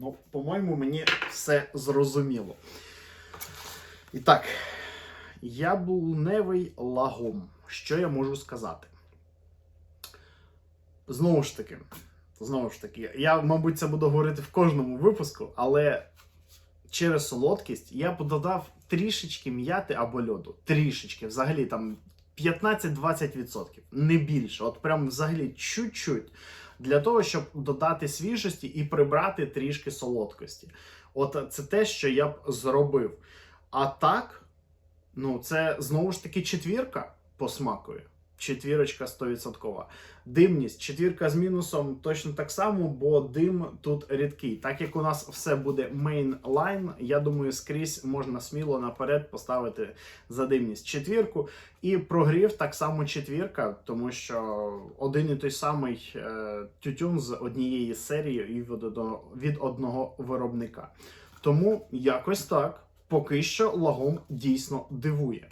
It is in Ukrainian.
Ну, по-моєму, мені все зрозуміло. І так, яблуневий лагом. Що я можу сказати? Знову ж таки, знову ж таки, я, мабуть, це буду говорити в кожному випуску, але через солодкість я додав трішечки м'яти або льоду. Трішечки, взагалі там 15-20%, не більше. От прям взагалі чуть-чуть. Для того, щоб додати свіжості і прибрати трішки солодкості. От це те, що я б зробив. А так, ну, це знову ж таки четвірка по смакові. Четвірочка 100%. Димність, четвірка з мінусом точно так само, бо дим тут рідкий. Так як у нас все буде мейнлайн, я думаю, скрізь можна сміло наперед поставити за димність четвірку. І прогрів так само четвірка, тому що один і той самий е, тютюн з однієї серії і від від одного виробника. Тому якось так. Поки що лагом дійсно дивує.